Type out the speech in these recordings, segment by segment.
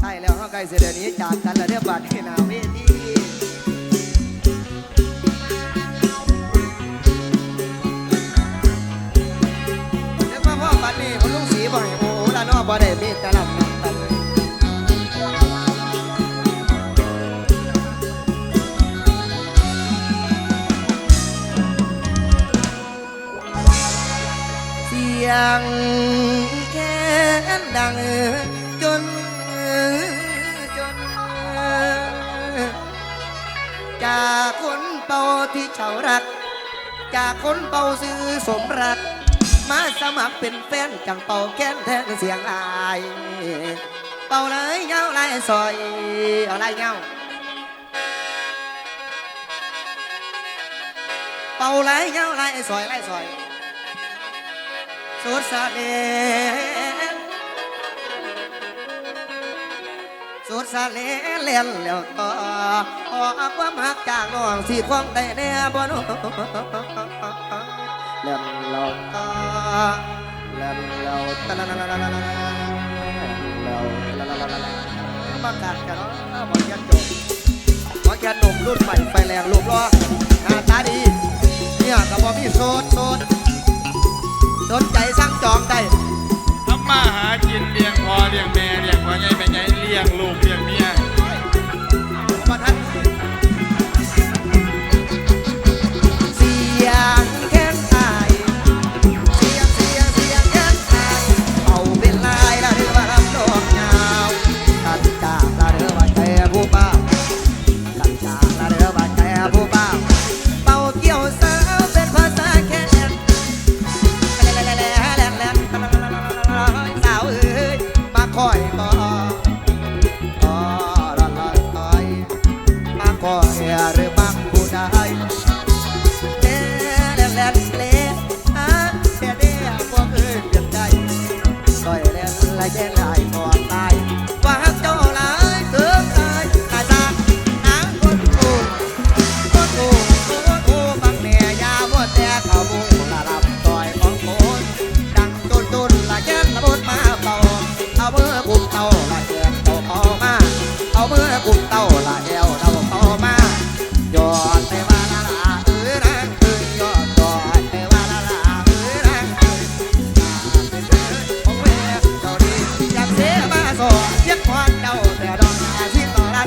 ใช่แล้วเขาใกล้เสด็จนี้จากกันแล้วเรียบบัดที่หนาเวทีเรียกว่าพ่อบัดนี้มันลุงสีบ่อยโอ้ละนอบ่ได้มีแต่ลำน้ำตันเลยเสียงแค้นดัง เฉารัก จากคนเป่าซื้อสมรัก มาสมัครเป็นแฟนจังเป่าแค้นแทนเสียงอาย เป่าเลยเงาลายซอยเอาลายเงาเป่าเลยเงาลายซอยลายซอยสุดสะเด สุดสะเลเล่นแล้วต่อขอความหักจากน้องสิความได้แน่บ่น้องเล่นแล้วต่อเล่นแล้วตะละละละละละละแล้วตะละละละละละมากัดกันเนาะบ่ยันจบบ่ยันหนุ่มรุ่นใหม่ไฟแรงรูปล้อหน้าตาดีเนี่ยก็บ่มีโสดโสดสนใจสั่งจองได้ มาหากินเลี้ยงพ่อเลี้ยงแม่เลี้ยงพ่อใหญ่แม่ใหญ่เลี้ยงลูกเลี้ยงเมียประทัดเสียง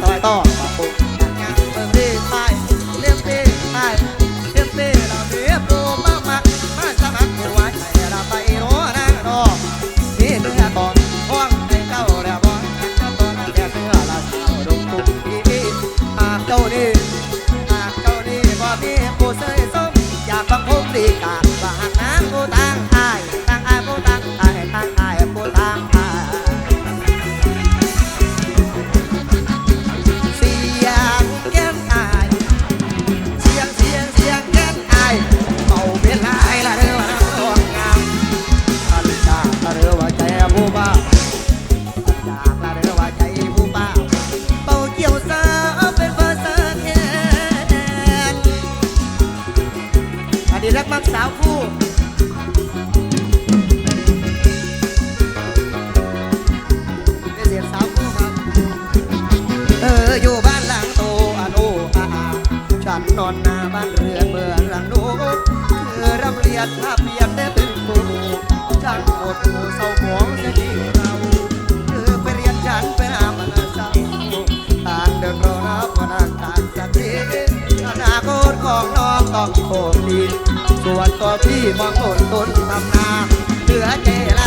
ต่อละต่อยต่องานเบิ่งดีไปเลี้ยงดีไปเลี้ยงดีเราเลี้ยงดูมากมากมาสมัครหัวใจเราไปโน่นนะนอนี่เนื้อตอนห้องให้เจ้าแล้วบอนเจ้าตอนนั้นแก่เนื้อละเจ้าดงตุ้งดีหากเจ้านี่หากเจ้านี่บ่มีผู้เสยสมอยากบังคับดีกา อรำเรียนภาพเปียนได้เป็นครูจังหมดปูเศร้าหมองเสียทีเราเธอไปเรียนฉันไปหามานเศร้าต่างเดินรอรับพนักงานสักทีอนาคตของน้องต้องโชคดีส่วนตัวพี่มองต้นต้นตำนาเหลือเจลา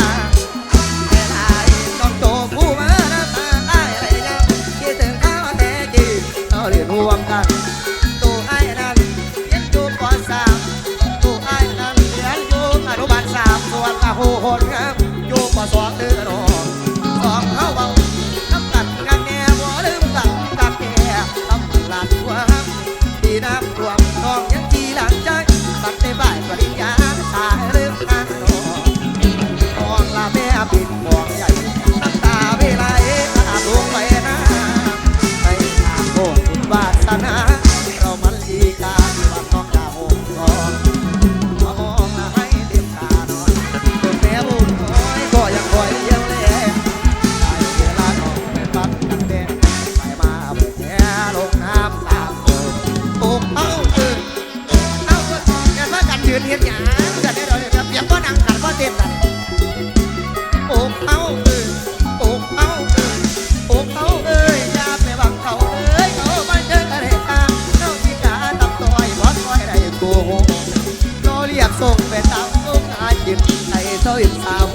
soi sao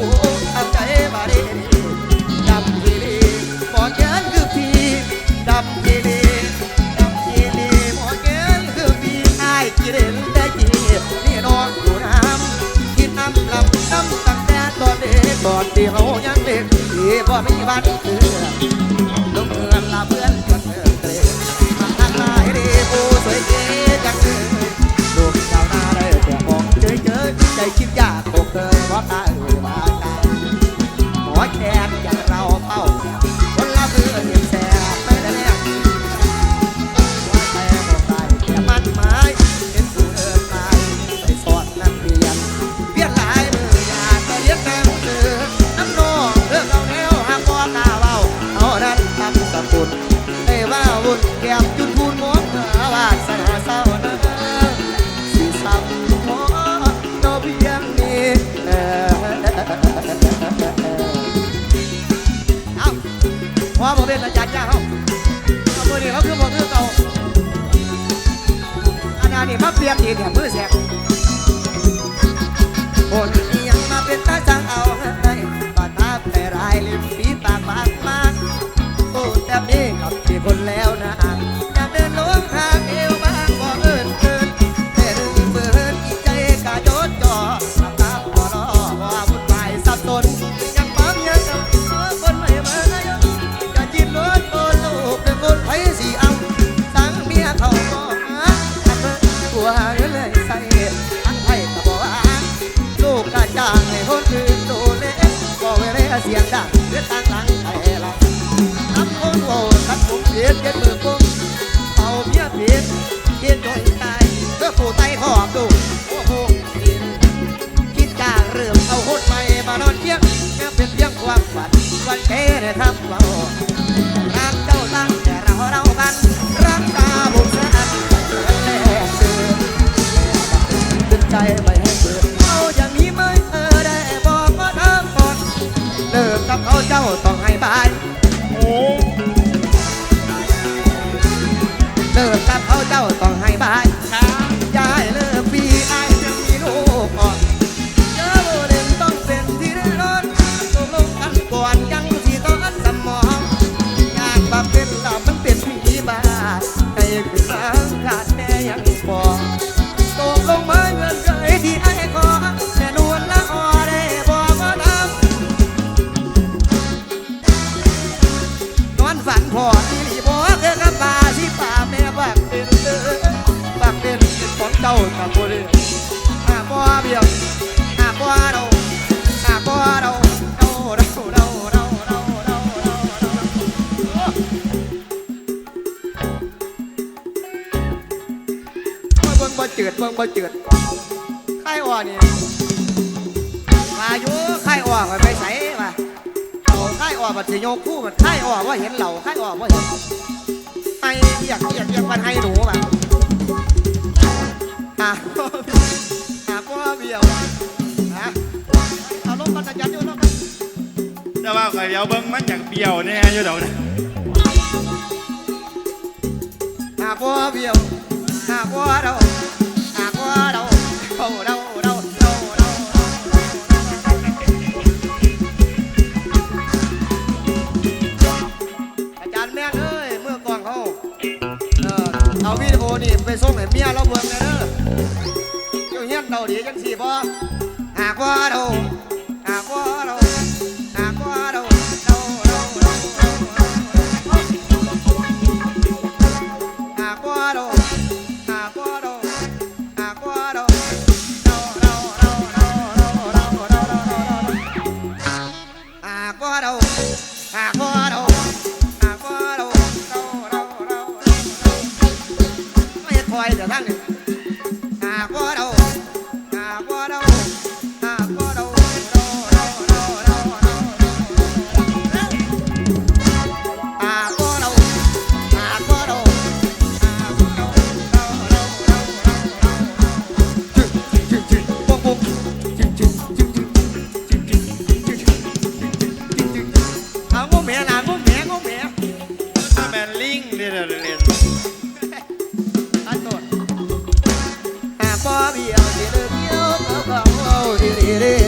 ăn cháy bà đi. Đầm gì đi, bỏ chén cướp thì đầm gì đi đầm gì đi, bỏ chén cướp ai chỉ đến đây chỉ đi nó của nam. Khi năm làm năm tăng ra toàn đi còn đi hậu nhắn đi thì bỏ mấy bạn là bươn chuẩn người ăn lại đi vô suối kia chắc được chào na đây trẻ con chơi chơi đây chim what I มาเปลี่ยนอีกเนี่ยมือแสบ วันเทนทำเรา จ้าตะบุรีอาบ่เบียบอาบ่เราอาบ่เราเราเราเราเราเราเราเราเบิ่งบ่เจิดเบิ่งบ่เจิดไข่อ่อนนี่มาอยู่ไข่อ่อนไปใส่มาเอาไข่อ่อนมาสิโยกคู่มันไข่อ่อนว่าเห็นเหล่าไข่อ่อนว่าเห็นไอ้เรียกเรียกเรียกมันให้หนูมาาหาพ่อเบี้ยวฮะเอาลงมาจัดจัดูแล้วแต่ว่าข่อยเบี้ยวเบิ้งมันอย่างเบียวเนี่อยู่เดี๋ยวนะหาพ่อเบียวหาพ่อเราหาพ่อเราเราเราเราเราเราอาจารย์แม่เอ้ยเมื่อก่อนเขาเออาวิดีโอนี่ไปส่งให้เมียเราเบิ้งเลย หลีจังสี่บ่หากว่าเรา ဘီအောင်ဒီလိုပြောပါပါဟောဒီလေး